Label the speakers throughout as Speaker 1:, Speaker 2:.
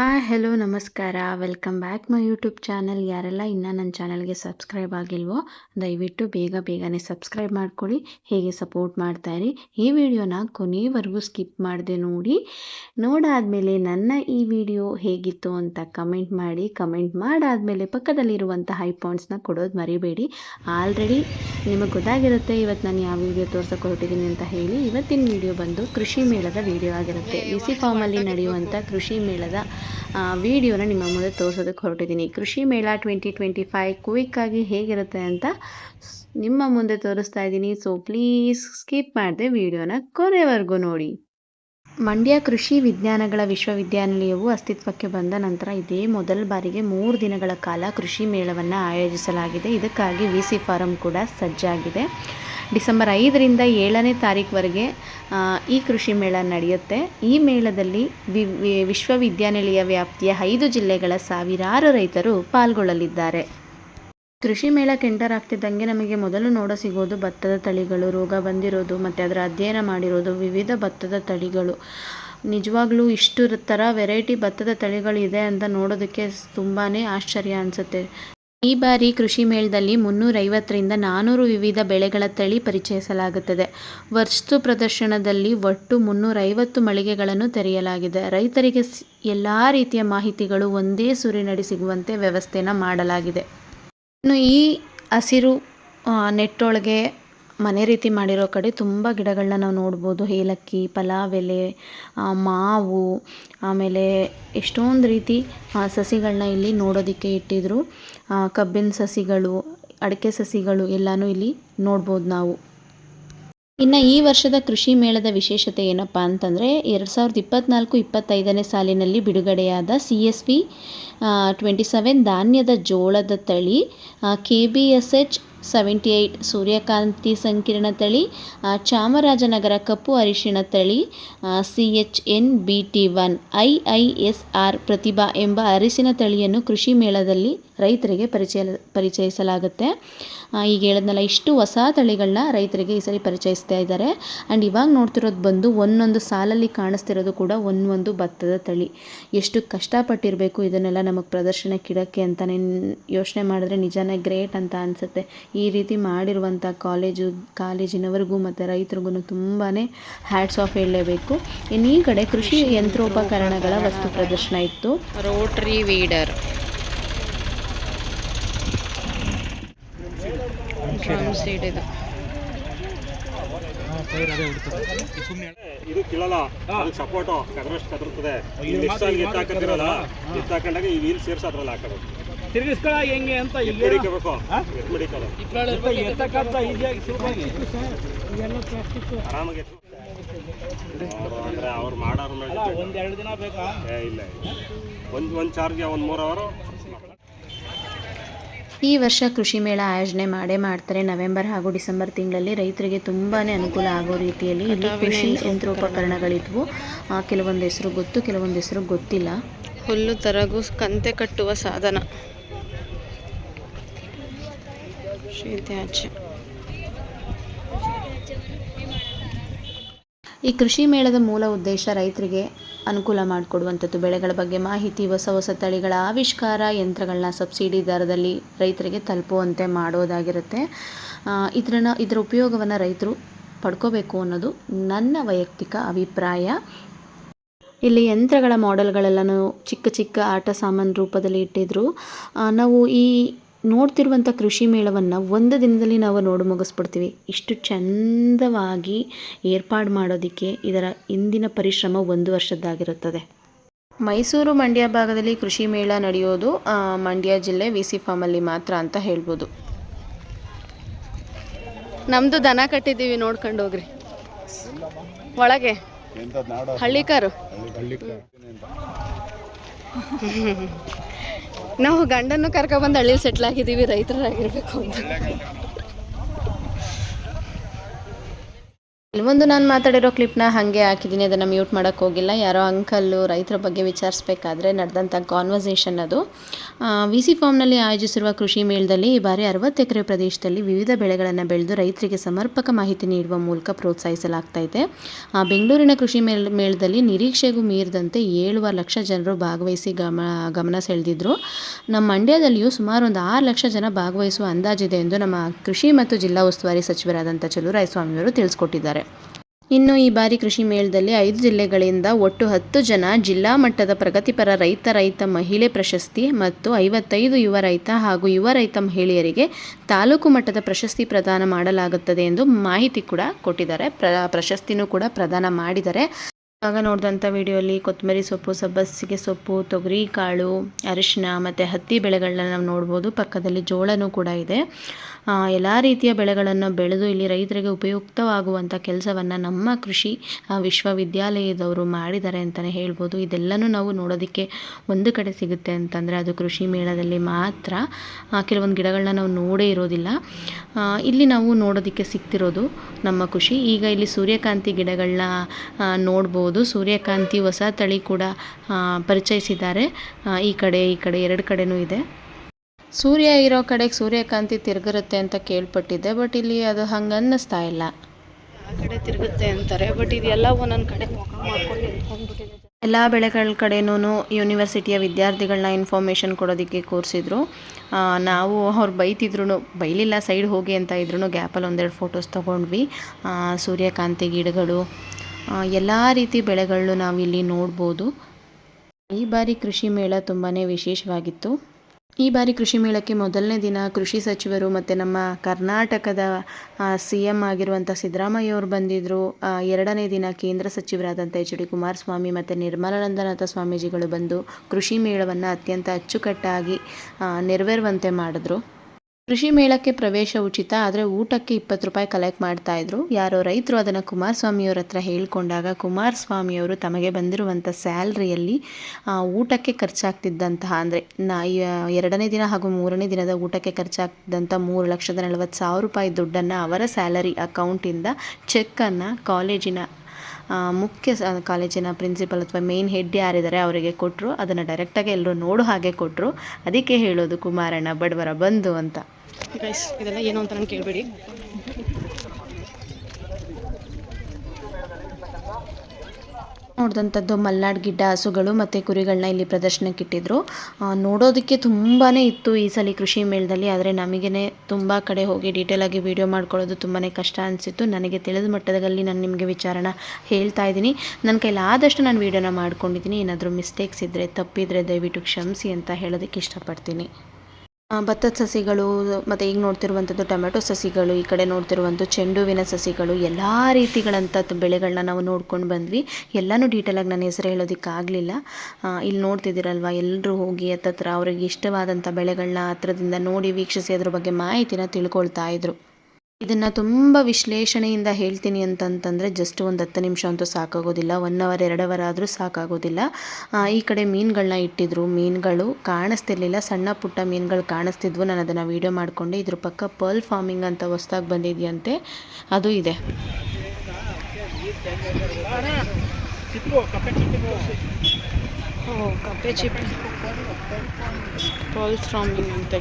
Speaker 1: Hi hello ನಮಸ್ಕಾರ. Welcome back my YouTube channel ಯಾರೆಲ್ಲ ಇನ್ನೂ ನನ್ನ ಚಾನಲ್ಗೆ ಸಬ್ಸ್ಕ್ರೈಬ್ ಆಗಿಲ್ವೋ ದಯವಿಟ್ಟು ಬೇಗ ಬೇಗನೆ ಸಬ್ಸ್ಕ್ರೈಬ್ ಮಾಡ್ಕೊಳ್ಳಿ. ಹೇಗೆ ಸಪೋರ್ಟ್ ಮಾಡ್ತಾಯಿರಿ ಈ ವಿಡಿಯೋನ ಕೊನೆಯವರೆಗೂ ಸ್ಕಿಪ್ ಮಾಡಿದೆ ನೋಡಿ. ನೋಡಾದಮೇಲೆ ನನ್ನ ಈ ವಿಡಿಯೋ ಹೇಗಿತ್ತು ಅಂತ ಕಮೆಂಟ್ ಮಾಡಿ. ಕಮೆಂಟ್ ಮಾಡಾದಮೇಲೆ ಪಕ್ಕದಲ್ಲಿರುವಂಥ ಹೈ ಪಾಯಿಂಟ್ಸ್ನ ಕೊಡೋದು ಮರಿಬೇಡಿ. ಆಲ್ರೆಡಿ ನಿಮಗೆ ಗೊತ್ತಾಗಿರುತ್ತೆ ಇವತ್ತು ನಾನು ಯಾವ ವಿಡಿಯೋ ತೋರ್ಸೋಕೆ ಹೊರಟಿದ್ದೀನಿ ಅಂತ ಹೇಳಿ. ಇವತ್ತಿನ ವಿಡಿಯೋ ಬಂದು ಕೃಷಿ ಮೇಳದ ವಿಡಿಯೋ ಆಗಿರುತ್ತೆ. ವಿ ಸಿ ಫಾರ್ಮಲ್ಲಿ ನಡೆಯುವಂಥ ಕೃಷಿ ಮೇಳದ ವಿಡಿಯೋನ ನಿಮ್ಮ ಮುಂದೆ ತೋರಿಸೋದಕ್ಕೆ ಹೊರಟಿದ್ದೀನಿ. ಕೃಷಿ ಮೇಳ ಟ್ವೆಂಟಿ ಟ್ವೆಂಟಿ ಫೈವ್ ಕ್ವಿಕ್ಕಾಗಿ ಹೇಗಿರುತ್ತೆ ಅಂತ ನಿಮ್ಮ ಮುಂದೆ ತೋರಿಸ್ತಾ ಇದ್ದೀನಿ. ಸೊ ಪ್ಲೀಸ್ ಸ್ಕಿಪ್ ಮಾಡಿದೆ ವಿಡಿಯೋನ ಕೊನೆವರೆಗೂ ನೋಡಿ. ಮಂಡ್ಯ ಕೃಷಿ ವಿಜ್ಞಾನಗಳ ವಿಶ್ವವಿದ್ಯಾನಿಲಯವು ಅಸ್ತಿತ್ವಕ್ಕೆ ಬಂದ ನಂತರ ಇದೇ ಮೊದಲ ಬಾರಿಗೆ ಮೂರು ದಿನಗಳ ಕಾಲ ಕೃಷಿ ಮೇಳವನ್ನು ಆಯೋಜಿಸಲಾಗಿದೆ. ಇದಕ್ಕಾಗಿ ವಿ ಸಿ ಫಾರಂ ಕೂಡ ಸಜ್ಜಾಗಿದೆ. ಡಿಸೆಂಬರ್ ಐದರಿಂದ ಏಳನೇ ತಾರೀಕುವರೆಗೆ ಈ ಕೃಷಿ ಮೇಳ ನಡೆಯುತ್ತೆ. ಈ ಮೇಳದಲ್ಲಿ ವಿ ವಿಶ್ವವಿದ್ಯಾನಿಲಯ ವ್ಯಾಪ್ತಿಯ ಐದು ಜಿಲ್ಲೆಗಳ ಸಾವಿರಾರು ರೈತರು ಪಾಲ್ಗೊಳ್ಳಲಿದ್ದಾರೆ. ಕೃಷಿ ಮೇಳ ಕೆಂಟರ್ ಆಗ್ತಿದ್ದಂಗೆ ನಮಗೆ ಮೊದಲು ನೋಡ ಸಿಗೋದು ಭತ್ತದ ತಳಿಗಳು, ರೋಗ ಬಂದಿರೋದು, ಮತ್ತು ಅದರ ಅಧ್ಯಯನ ಮಾಡಿರೋದು ವಿವಿಧ ಭತ್ತದ ತಳಿಗಳು. ನಿಜವಾಗ್ಲೂ ಇಷ್ಟು ಥರ ವೆರೈಟಿ ಭತ್ತದ ತಳಿಗಳು ಇದೆ ಅಂತ ನೋಡೋದಕ್ಕೆ ತುಂಬಾ ಆಶ್ಚರ್ಯ ಅನಿಸುತ್ತೆ. ಈ ಬಾರಿ ಕೃಷಿ ಮೇಳದಲ್ಲಿ ಮುನ್ನೂರೈವತ್ತರಿಂದ ನಾನೂರು ವಿವಿಧ ಬೆಳೆಗಳ ತಳಿ ಪರಿಚಯಿಸಲಾಗುತ್ತದೆ. ವಸ್ತು ಪ್ರದರ್ಶನದಲ್ಲಿ ಒಟ್ಟು ಮುನ್ನೂರೈವತ್ತು ಮಳಿಗೆಗಳನ್ನು ತೆರೆಯಲಾಗಿದೆ. ರೈತರಿಗೆ ಎಲ್ಲ ರೀತಿಯ ಮಾಹಿತಿಗಳು ಒಂದೇ ಸೂರಿನಡಿ ಸಿಗುವಂತೆ ವ್ಯವಸ್ಥೆನ ಮಾಡಲಾಗಿದೆ. ಇನ್ನು ಈ ಹಸಿರು ನೆಟ್ಟೊಳಗೆ ಮನೆ ರೀತಿ ಮಾಡಿರೋ ಕಡೆ ತುಂಬ ಗಿಡಗಳನ್ನ ನಾವು ನೋಡ್ಬೋದು. ಏಲಕ್ಕಿ ಪಲಾವ್ ಎಲೆ ಮಾವು, ಆಮೇಲೆ ಎಷ್ಟೊಂದು ರೀತಿ ಸಸಿಗಳನ್ನ ಇಲ್ಲಿ ನೋಡೋದಕ್ಕೆ ಇಟ್ಟಿದ್ರು. ಕಬ್ಬಿನ ಸಸಿಗಳು, ಅಡಿಕೆ ಸಸಿಗಳು ಎಲ್ಲನೂ ಇಲ್ಲಿ ನೋಡ್ಬೋದು ನಾವು. ಇನ್ನು ಈ ವರ್ಷದ ಕೃಷಿ ಮೇಳದ ವಿಶೇಷತೆ ಏನಪ್ಪ ಅಂತಂದರೆ, ಎರಡು ಸಾವಿರದ ಇಪ್ಪತ್ತ್ನಾಲ್ಕು ಇಪ್ಪತ್ತೈದನೇ ಸಾಲಿನಲ್ಲಿ ಬಿಡುಗಡೆಯಾದ C S V twenty seven ಧಾನ್ಯದ ಜೋಳದ ತಳಿ K B S H seventy eight ಸೂರ್ಯಕಾಂತಿ ಸಂಕೀರ್ಣ ತಳಿ ಚಾಮರಾಜನಗರ ಕಪ್ಪು ಅರಿಶಿಣ ತಳಿ C H N B T one I I S R Prathibha ಎಂಬ ಅರಿಶಿನ ತಳಿಯನ್ನು ಕೃಷಿ ಮೇಳದಲ್ಲಿ ರೈತರಿಗೆ ಪರಿಚಯ ಪರಿಚಯಿಸಲಾಗುತ್ತೆ. ಈಗ ಹೇಳಿದ್ನಲ್ಲ, ಇಷ್ಟು ಹೊಸ ತಳಿಗಳನ್ನ ರೈತರಿಗೆ ಈ ಸರಿ ಪರಿಚಯಿಸ್ತಾ ಇದ್ದಾರೆ. ಆ್ಯಂಡ್ ಇವಾಗ ನೋಡ್ತಿರೋದು ಬಂದು ಒಂದೊಂದು ಸಾಲಲ್ಲಿ ಕಾಣಿಸ್ತಿರೋದು ಕೂಡ ಒಂದೊಂದು ಭತ್ತದ ತಳಿ. ಎಷ್ಟು ಕಷ್ಟಪಟ್ಟಿರಬೇಕು ಇದನ್ನೆಲ್ಲ ನಮಗೆ ಪ್ರದರ್ಶನಕ್ಕಿಡೋಕ್ಕೆ ಅಂತಲೇ ಯೋಚನೆ ಮಾಡಿದ್ರೆ ನಿಜಾನೇ ಗ್ರೇಟ್ ಅಂತ ಅನಿಸುತ್ತೆ. ಈ ರೀತಿ ಮಾಡಿರುವಂಥ ಕಾಲೇಜು, ಕಾಲೇಜಿನವರಿಗೂ ಮತ್ತು ರೈತರಿಗೂ ತುಂಬಾ ಹ್ಯಾಟ್ಸ್ ಆಫ್ ಹೇಳಲೇಬೇಕು. ಇನ್ನು ಈ ಕಡೆ ಕೃಷಿ ಯಂತ್ರೋಪಕರಣಗಳ ವಸ್ತು ಪ್ರದರ್ಶನ ಇತ್ತು. Rotary weeder. ಸೀಡ್ ಇದು.
Speaker 2: ಇದು. ಕೀಳಲ್ಲ ಅದಕ್ಕೆ ಸಪೋರ್ಟು. ಕದ್ರಷ್ಟು ಕದರ್ತದೆ. ನೆಕ್ಸ್ಟ್ ಅಲ್ಲಿ ಎತ್ತಾಕತ್ತಿರಲ್ಲ ಎತ್ತಾಕೊಂಡಾಗ ಈ ವೀಲ್ ಸೇರ್ಸಿ ಅದ್ರಲ್ಲಿ ಹಾಕೋದು.
Speaker 3: ತಿರುಗಿಸ್ಕೊಳ ಹೆಂಗೆ ಅಂತ ಎತ್ತಕ್ಕಂತ ಈಸಿಯಾಗಿ ಸುಲಭವಾಗಿ
Speaker 2: ಆರಾಮಾಗಿ. ಅವ್ರು ಅಂದ್ರೆ ಅವ್ರು ಮಾಡೋರು
Speaker 3: ಒಂದೆರಡು ದಿನ ಬೇಕಾ?
Speaker 2: ಇಲ್ಲ ಇಲ್ಲ. ಒಂದು ಒಂದು ಚಾರ್ಜ್ಗೆ ಒಂದು ಮೂರು ಅವರು
Speaker 1: ಈ ವರ್ಷ ಕೃಷಿ ಮೇಳ ಆಯೋಜನೆ ಮಾಡೇ ಮಾಡ್ತಾರೆ. ನವೆಂಬರ್ ಹಾಗೂ ಡಿಸೆಂಬರ್ ತಿಂಗಳಲ್ಲಿ ರೈತರಿಗೆ ತುಂಬಾ ಅನುಕೂಲ ಆಗೋ ರೀತಿಯಲ್ಲಿ ಇಲ್ಲಿ ಕೃಷಿ ಯಂತ್ರೋಪಕರಣಗಳಿದ್ವು. ಆ, ಕೆಲವೊಂದು ಹೆಸರು ಗೊತ್ತು ಕೆಲವೊಂದು ಹೆಸರು ಗೊತ್ತಿಲ್ಲ. ಹುಲ್ಲು ತರಗು ಕಂತೆ ಕಟ್ಟುವ ಸಾಧನ. ತ್ಯಾಜ್ಯ ಈ ಕೃಷಿ ಮೇಳದ ಮೂಲ ಉದ್ದೇಶ ರೈತರಿಗೆ ಅನುಕೂಲ ಮಾಡಿಕೊಡುವಂಥದ್ದು. ಬೆಳೆಗಳ ಬಗ್ಗೆ ಮಾಹಿತಿ, ಹೊಸ ಹೊಸ ತಳಿಗಳ ಆವಿಷ್ಕಾರ, ಯಂತ್ರಗಳನ್ನ ಸಬ್ಸಿಡಿ ದರದಲ್ಲಿ ರೈತರಿಗೆ ತಲುಪುವಂತೆ ಮಾಡೋದಾಗಿರುತ್ತೆ. ಇದರನ್ನ ಇದರ ಉಪಯೋಗವನ್ನು ರೈತರು ಪಡ್ಕೋಬೇಕು ಅನ್ನೋದು ನನ್ನ ವೈಯಕ್ತಿಕ ಅಭಿಪ್ರಾಯ. ಇಲ್ಲಿ ಯಂತ್ರಗಳ ಮಾಡೆಲ್ಗಳೆಲ್ಲನೂ ಚಿಕ್ಕ ಚಿಕ್ಕ ಆಟ ಸಾಮಾನು ರೂಪದಲ್ಲಿ ಇಟ್ಟಿದ್ರು. ನಾವು ಈ ನೋಡ್ತಿರುವಂಥ ಕೃಷಿ ಮೇಳವನ್ನು ಒಂದು ದಿನದಲ್ಲಿ ನಾವು ನೋಡಿ ಮುಗಿಸ್ಬಿಡ್ತೀವಿ. ಇಷ್ಟು ಚಂದವಾಗಿ ಏರ್ಪಾಡು ಮಾಡೋದಕ್ಕೆ ಇದರ ಇಂದಿನ ಪರಿಶ್ರಮ ಒಂದು ವರ್ಷದ್ದಾಗಿರುತ್ತದೆ. ಮೈಸೂರು ಮಂಡ್ಯ ಭಾಗದಲ್ಲಿ ಕೃಷಿ ಮೇಳ ನಡೆಯೋದು ಮಂಡ್ಯ ಜಿಲ್ಲೆ ವಿ ಸಿ ಫಾರ್ಮಲ್ಲಿ ಮಾತ್ರ ಅಂತ ಹೇಳ್ಬೋದು. ನಮ್ಮದು ದನ ಕಟ್ಟಿದ್ದೀವಿ ನೋಡ್ಕೊಂಡು ಹೋಗ್ರಿ. ಒಳಗೆ. ಹಳ್ಳಿಕಾರು. ನಾವು ಗಂಡನ್ನು ಕರ್ಕೊಬಂದು ಹಳ್ಳಿಲಿ ಸೆಟ್ಲ್ ಆಗಿದ್ದೀವಿ ರೈತರಾಗಿರ್ಬೇಕು ಅಂತ. ಕೆಲವೊಂದು ನಾನು ಮಾತಾಡಿರೋ ಕ್ಲಿಪ್ನ ಹಾಗೆ ಹಾಕಿದ್ದೀನಿ, ಅದನ್ನು ಮ್ಯೂಟ್ ಮಾಡೋಕ್ಕೆ ಹೋಗಿಲ್ಲ. ಯಾರೋ ಅಂಕಲ್ಲು ರೈತರ ಬಗ್ಗೆ ವಿಚಾರಿಸ್ಬೇಕಾದ್ರೆ ನಡೆದಂಥ ಕಾನ್ವರ್ಸೇಷನ್ ಅದು. ವಿ ಸಿ ಫಾರ್ಮ್ನಲ್ಲಿ ಆಯೋಜಿಸಿರುವ ಕೃಷಿ ಮೇಳದಲ್ಲಿ ಈ ಬಾರಿ ಅರವತ್ತು ಎಕರೆ ಪ್ರದೇಶದಲ್ಲಿ ವಿವಿಧ ಬೆಳೆಗಳನ್ನು ಬೆಳೆದು ರೈತರಿಗೆ ಸಮರ್ಪಕ ಮಾಹಿತಿ ನೀಡುವ ಮೂಲಕ ಪ್ರೋತ್ಸಾಹಿಸಲಾಗ್ತಾ ಇದೆ. ಬೆಂಗಳೂರಿನ ಕೃಷಿ ಮೇಳ, ಮೇಳದಲ್ಲಿ ನಿರೀಕ್ಷೆಗೂ ಮೀರಿದಂತೆ ಏಳುವ ಲಕ್ಷ ಜನರು ಭಾಗವಹಿಸಿ ಗಮ, ಗಮನ ಸೆಳೆದಿದ್ರು. ನಮ್ಮ ಮಂಡ್ಯದಲ್ಲಿಯೂ ಸುಮಾರು ಒಂದು ಆರು ಲಕ್ಷ ಜನ ಭಾಗವಹಿಸುವ ಅಂದಾಜಿದೆ ಎಂದು ನಮ್ಮ ಕೃಷಿ ಮತ್ತು ಜಿಲ್ಲಾ ಉಸ್ತುವಾರಿ ಸಚಿವರಾದಂಥ ಚಲುವರಾಯಸ್ವಾಮಿಯವರು ತಿಳಿಸ್ಕೊಟ್ಟಿದ್ದಾರೆ. ಇನ್ನು ಈ ಬಾರಿ ಕೃಷಿ ಮೇಳದಲ್ಲಿ ಐದು ಜಿಲ್ಲೆಗಳಿಂದ ಒಟ್ಟು ಹತ್ತು ಜನ ಜಿಲ್ಲಾ ಮಟ್ಟದ ಪ್ರಗತಿಪರ ರೈತ ರೈತ ಮಹಿಳೆ ಪ್ರಶಸ್ತಿ ಮತ್ತು ಐವತ್ತೈದು ಯುವ ರೈತ ಹಾಗೂ ಯುವ ರೈತ ಮಹಿಳೆಯರಿಗೆ ತಾಲೂಕು ಮಟ್ಟದ ಪ್ರಶಸ್ತಿ ಪ್ರದಾನ ಮಾಡಲಾಗುತ್ತದೆ ಎಂದು ಮಾಹಿತಿ ಕೂಡ ಕೊಟ್ಟಿದ್ದಾರೆ. ಪ್ರ, ಪ್ರಶಸ್ತಿನೂ ಕೂಡ ಪ್ರದಾನ ಮಾಡಿದ್ದಾರೆ. ಆಗ ನೋಡಿದಂಥ ವಿಡಿಯೋಲಿ ಕೊತ್ತಂಬರಿ ಸೊಪ್ಪು, ಸಬ್ಬಸಿಗೆ ಸೊಪ್ಪು, ತೊಗರಿ, ಕಾಳು ಅರಿಶಿನ ಮತ್ತು ಹತ್ತಿ ಬೆಳೆಗಳನ್ನ ನಾವು ನೋಡ್ಬೋದು. ಪಕ್ಕದಲ್ಲಿ ಜೋಳನೂ ಕೂಡ ಇದೆ. ಎಲ್ಲ ರೀತಿಯ ಬೆಳೆಗಳನ್ನು ಬೆಳೆದು ಇಲ್ಲಿ ರೈತರಿಗೆ ಉಪಯುಕ್ತವಾಗುವಂಥ ಕೆಲಸವನ್ನು ನಮ್ಮ ಕೃಷಿ ವಿಶ್ವವಿದ್ಯಾಲಯದವರು ಮಾಡಿದ್ದಾರೆ ಅಂತಲೇ ಹೇಳ್ಬೋದು. ಇದೆಲ್ಲನೂ ನಾವು ನೋಡೋದಕ್ಕೆ ಒಂದು ಕಡೆ ಸಿಗುತ್ತೆ ಅಂತಂದರೆ ಅದು ಕೃಷಿ ಮೇಳದಲ್ಲಿ ಮಾತ್ರ. ಕೆಲವೊಂದು ಗಿಡಗಳನ್ನ ನಾವು ನೋಡೇ ಇರೋದಿಲ್ಲ. ಇಲ್ಲಿ ನಾವು ನೋಡೋದಕ್ಕೆ ಸಿಗ್ತಿರೋದು ನಮ್ಮ ಖುಷಿ ಈಗ ಇಲ್ಲಿ ಸೂರ್ಯಕಾಂತಿ ಗಿಡಗಳನ್ನ ನೋಡ್ಬೋದು. ಸೂರ್ಯಕಾಂತಿ ಹೊಸ ತಳಿ ಕೂಡ ಪರಿಚಯಿಸಿದ್ದಾರೆ. ಈ ಕಡೆ ಈ ಕಡೆ ಎರಡು ಕಡೆನೂ ಇದೆ. ಸೂರ್ಯ ಇರೋ ಕಡೆಗೆ ಸೂರ್ಯಕಾಂತಿ ತಿರುಗಿರುತ್ತೆ ಅಂತ ಕೇಳ್ಪಟ್ಟಿದ್ದೆ ಬಟ್ ಇಲ್ಲಿ ಅದು ಹಂಗೆ ಅನ್ನಿಸ್ತಾ ಇಲ್ಲ. ಆ ಕಡೆ ತಿರುಗುತ್ತೆ ಅಂತಾರೆ ಬಟ್ ಇದೆಲ್ಲ ಒಂದೊಂದು ಕಡೆ ಮುಖ ಮಾಡ್ಕೊಂಡು ನಿಂತ್ಕೊಂಡ್ಬಿಟ್ಟಿದೆ. ಎಲ್ಲ ಬೆಳೆಗಳ ಕಡೆನೂ ಯೂನಿವರ್ಸಿಟಿಯ ವಿದ್ಯಾರ್ಥಿಗಳನ್ನ ಇನ್ಫಾರ್ಮೇಶನ್ ಕೊಡೋದಕ್ಕೆ ಕೂರಿಸಿದ್ರು. ನಾವು ಅವ್ರು ಬೈತಿದ್ರು ಬೈಲಿಲ್ಲ ಸೈಡ್ ಹೋಗಿ ಅಂತ ಇದ್ರು ಗ್ಯಾಪಲ್ಲಿ ಒಂದೆರಡು ಫೋಟೋಸ್ ತೊಗೊಂಡ್ವಿ. ಸೂರ್ಯಕಾಂತಿ ಗಿಡಗಳು ಎಲ್ಲ ರೀತಿ ಬೆಳೆಗಳನ್ನು ನಾವಿಲ್ಲಿ ನೋಡ್ಬೋದು. ಈ ಬಾರಿ ಕೃಷಿ ಮೇಳ ತುಂಬಾ ವಿಶೇಷವಾಗಿತ್ತು. ಈ ಬಾರಿ ಕೃಷಿ ಮೇಳಕ್ಕೆ ಮೊದಲನೇ ದಿನ ಕೃಷಿ ಸಚಿವರು ಮತ್ತು ನಮ್ಮ ಕರ್ನಾಟಕದ ಸಿ ಎಂ ಆಗಿರುವಂಥ ಸಿದ್ದರಾಮಯ್ಯ ಅವರು ಬಂದಿದ್ದರು ಎರಡನೇ ದಿನ ಕೇಂದ್ರ ಸಚಿವರಾದಂಥ ಎಚ್ ಡಿ ಕುಮಾರಸ್ವಾಮಿ ಮತ್ತು ನಿರ್ಮಲಾನಂದನಾಥ ಸ್ವಾಮೀಜಿಗಳು ಬಂದು ಕೃಷಿ ಮೇಳವನ್ನು ಅತ್ಯಂತ ಅಚ್ಚುಕಟ್ಟಾಗಿ ನೆರವೇರುವಂತೆ ಮಾಡಿದ್ರು. ಕೃಷಿ ಮೇಳಕ್ಕೆ ಪ್ರವೇಶ ಉಚಿತ, ಆದರೆ ಊಟಕ್ಕೆ ಇಪ್ಪತ್ತು ರೂಪಾಯಿ ಕಲೆಕ್ಟ್ ಮಾಡ್ತಾ ಇದ್ರು. ಯಾರೋ ರೈತರು ಅದನ್ನು ಕುಮಾರಸ್ವಾಮಿಯವ್ರ ಹತ್ರ ಹೇಳ್ಕೊಂಡಾಗ ಕುಮಾರಸ್ವಾಮಿಯವರು ತಮಗೆ ಬಂದಿರುವಂಥ ಸ್ಯಾಲ್ರಿಯಲ್ಲಿ ಊಟಕ್ಕೆ ಖರ್ಚಾಗ್ತಿದ್ದಂತಹ, ಅಂದರೆ ನಾ ಎರಡನೇ ದಿನ ಹಾಗೂ ಮೂರನೇ ದಿನದ ಊಟಕ್ಕೆ ಖರ್ಚಾಗ್ತಿದ್ದಂಥ ಮೂರು ಲಕ್ಷದ ನಲವತ್ತು ಸಾವಿರ ರೂಪಾಯಿ ದುಡ್ಡನ್ನು ಅವರ ಸ್ಯಾಲರಿ ಅಕೌಂಟಿಂದ ಚೆಕ್ಕನ್ನು ಕಾಲೇಜಿನ ಮುಖ್ಯ ಕಾಲೇಜಿನ ಪ್ರಿನ್ಸಿಪಲ್ ಅಥವಾ ಮೇನ್ ಹೆಡ್ ಯಾರಿದ್ದಾರೆ ಅವರಿಗೆ ಕೊಟ್ಟರು ಅದನ್ನು ಡೈರೆಕ್ಟಾಗಿ ಎಲ್ಲರೂ ನೋಡೋ ಹಾಗೆ ಕೊಟ್ಟರು ಅದಕ್ಕೆ ಹೇಳೋದು ಕುಮಾರಣ್ಣ ಬಡವರ ಬಂದು ಅಂತ.
Speaker 4: ಗೈಸ್ ಇದೆಲ್ಲ ಏನು ಅಂತ ನಾನು ಕೇಳಬೇಡಿ.
Speaker 1: ನೋಡಿದಂಥದ್ದು ಮಲ್ನಾಡ್ ಗಿಡ್ಡ ಹಸುಗಳು ಮತ್ತು ಕುರಿಗಳನ್ನ ಇಲ್ಲಿ ಪ್ರದರ್ಶನಕ್ಕೆ ಇಟ್ಟಿದ್ರು. ನೋಡೋದಕ್ಕೆ ತುಂಬಾ ಇತ್ತು ಈ ಸಲ ಕೃಷಿ ಮೇಳದಲ್ಲಿ, ಆದರೆ ನಮಗೇ ತುಂಬ ಕಡೆ ಹೋಗಿ ಡೀಟೇಲಾಗಿ ವಿಡಿಯೋ ಮಾಡ್ಕೊಳ್ಳೋದು ತುಂಬಾ ಕಷ್ಟ ಅನಿಸಿತ್ತು. ನನಗೆ ತಿಳಿದ ಮಟ್ಟದಲ್ಲಿ ನಾನು ನಿಮಗೆ ವಿಚಾರನ ಹೇಳ್ತಾ ಇದ್ದೀನಿ. ನನ್ನ ಕೈಲಿ ಆದಷ್ಟು ನಾನು ವೀಡಿಯೋನ ಮಾಡ್ಕೊಂಡಿದ್ದೀನಿ. ಏನಾದರೂ ಮಿಸ್ಟೇಕ್ಸ್ ಇದ್ದರೆ ತಪ್ಪಿದರೆ ದಯವಿಟ್ಟು ಕ್ಷಮಿಸಿ ಅಂತ ಹೇಳೋದಕ್ಕೆ ಇಷ್ಟಪಡ್ತೀನಿ. ಭತ್ತದ ಸಸಿಗಳು, ಮತ್ತು ಈಗ ನೋಡ್ತಿರುವಂಥದ್ದು ಟೊಮೆಟೊ ಸಸಿಗಳು, ಈ ಕಡೆ ನೋಡ್ತಿರುವಂಥ ಚೆಂಡುವಿನ ಸಸಿಗಳು, ಎಲ್ಲ ರೀತಿಗಳಂಥ ಬೆಳೆಗಳನ್ನ ನಾವು ನೋಡ್ಕೊಂಡು ಬಂದ್ವಿ. ಎಲ್ಲನೂ ಡೀಟೇಲಾಗಿ ನನ್ನ ಹೆಸರು ಹೇಳೋದಕ್ಕಾಗಲಿಲ್ಲ. ಇಲ್ಲಿ ನೋಡ್ತಿದ್ದೀರಲ್ವ ಎಲ್ಲರೂ ಹೋಗಿ ಹತ್ತತ್ರ ಅವ್ರಿಗೆ ಇಷ್ಟವಾದಂಥ ಬೆಳೆಗಳನ್ನ ಹತ್ರದಿಂದ ನೋಡಿ ವೀಕ್ಷಿಸಿ ಅದ್ರ ಬಗ್ಗೆ ಮಾಹಿತಿನ ತಿಳ್ಕೊಳ್ತಾ ಇದ್ರು. ಇದನ್ನು ತುಂಬ ವಿಶ್ಲೇಷಣೆಯಿಂದ ಹೇಳ್ತೀನಿ ಅಂತಂತಂದರೆ ಜಸ್ಟ್ ಒಂದು ಹತ್ತು ನಿಮಿಷ ಅಂತೂ ಸಾಕಾಗೋದಿಲ್ಲ. ಒನ್ ಅವರ್ ಎರಡು ಅವರ್ ಆದರೂ ಸಾಕಾಗೋದಿಲ್ಲ. ಈ ಕಡೆ ಮೀನುಗಳನ್ನ ಇಟ್ಟಿದ್ರು. ಮೀನುಗಳು ಕಾಣಿಸ್ತಿರ್ಲಿಲ್ಲ. ಸಣ್ಣ ಪುಟ್ಟ ಮೀನುಗಳು ಕಾಣಿಸ್ತಿದ್ವು. ನಾನು ಅದನ್ನು ವೀಡಿಯೋ ಮಾಡಿಕೊಂಡೆ. ಇದ್ರ ಪಕ್ಕ ಪರ್ಲ್ ಫಾರ್ಮಿಂಗ್ ಅಂತ ಹೊಸ್ದಾಗಿ ಬಂದಿದೆಯಂತೆ. ಅದು ಇದೆ.
Speaker 3: ಪರ್ಲ್ ಕಪ್ಪೆ ಚಿಪ್ಪು
Speaker 4: ಫಾರ್ಮಿಂಗ್ ಅಂತ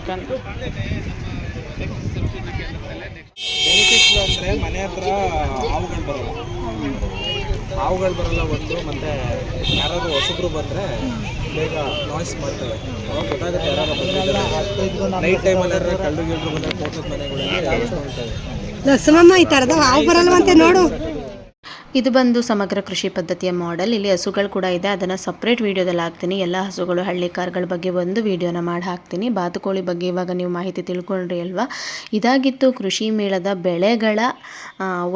Speaker 3: ಬೆನಿಫಿಟ್ಸ್ ಅಂದರೆ ಮನೆ ಹತ್ರ ಹಾವುಗಳು ಬರಲ್ಲ. ಹಾವುಗಳು ಬರಲ್ಲ ಒಂದು ಮತ್ತು ಯಾರಾದರೂ ಹೊಸಬ್ರು ಬಂದರೆ ಬೇಗ ನಾಯ್ಸ್ ಮಾಡ್ತವೆ ಅವಾಗ ಗೊತ್ತಾಗುತ್ತೆ ಯಾರು ನೈಟ್ ಟೈಮಲ್ಲಿ ಯಾರು ಕಳ್ಳು ಗಿಳ್ರು ಬಂದರೆ ತೋಟದ ಮನೆಗಳೆಲ್ಲ ಯಾವ
Speaker 5: ಲಕ್ಷ್ಮಮ್ಮ ಈ ಥರದ ಹಾವು ಬರಲ್ವಂತೆ ನೋಡು.
Speaker 1: ಇದು ಬಂದು ಸಮಗ್ರ ಕೃಷಿ ಪದ್ಧತಿಯ ಮಾಡೆಲ್ ಇಲ್ಲಿ ಹಸುಗಳು ಕೂಡ ಇದೆ. ಅದನ್ನು ಸಪ್ರೇಟ್ ವೀಡಿಯೋದಲ್ಲಿ ಹಾಕ್ತೀನಿ. ಎಲ್ಲ ಹಸುಗಳು ಹಳ್ಳಿ ಕಾರ್ಗಳ ಬಗ್ಗೆ ಒಂದು ವೀಡಿಯೋನ ಮಾಡಿ ಹಾಕ್ತೀನಿ. ಬಾತುಕೋಳಿ ಬಗ್ಗೆ ಇವಾಗ ನೀವು ಮಾಹಿತಿ ತಿಳ್ಕೊಂಡ್ರಿ ಅಲ್ವಾ? ಇದಾಗಿತ್ತು ಕೃಷಿ ಮೇಳದ ಬೆಳೆಗಳ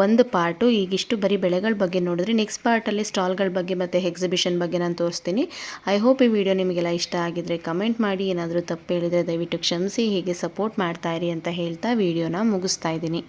Speaker 1: ಒಂದು ಪಾರ್ಟು. ಈಗಿಷ್ಟು ಬರೀ ಬೆಳೆಗಳ ಬಗ್ಗೆ ನೋಡಿದ್ರೆ ನೆಕ್ಸ್ಟ್ ಪಾರ್ಟಲ್ಲಿ ಸ್ಟಾಲ್ಗಳ ಬಗ್ಗೆ ಮತ್ತು ಎಕ್ಸಿಬಿಷನ್ ಬಗ್ಗೆ ನಾನು ತೋರಿಸ್ತೀನಿ. ಐ ಹೋಪ್ ಈ ವಿಡಿಯೋ ನಿಮಗೆಲ್ಲ ಇಷ್ಟ ಆಗಿದ್ರೆ ಕಮೆಂಟ್ ಮಾಡಿ. ಏನಾದರೂ ತಪ್ಪು ಹೇಳಿದರೆ ದಯವಿಟ್ಟು ಕ್ಷಮಿಸಿ. ಹೀಗೆ ಸಪೋರ್ಟ್ ಮಾಡ್ತಾಯಿರಿ ಅಂತ ಹೇಳ್ತಾ ವಿಡಿಯೋನ ಮುಗಿಸ್ತಾ ಇದ್ದೀನಿ.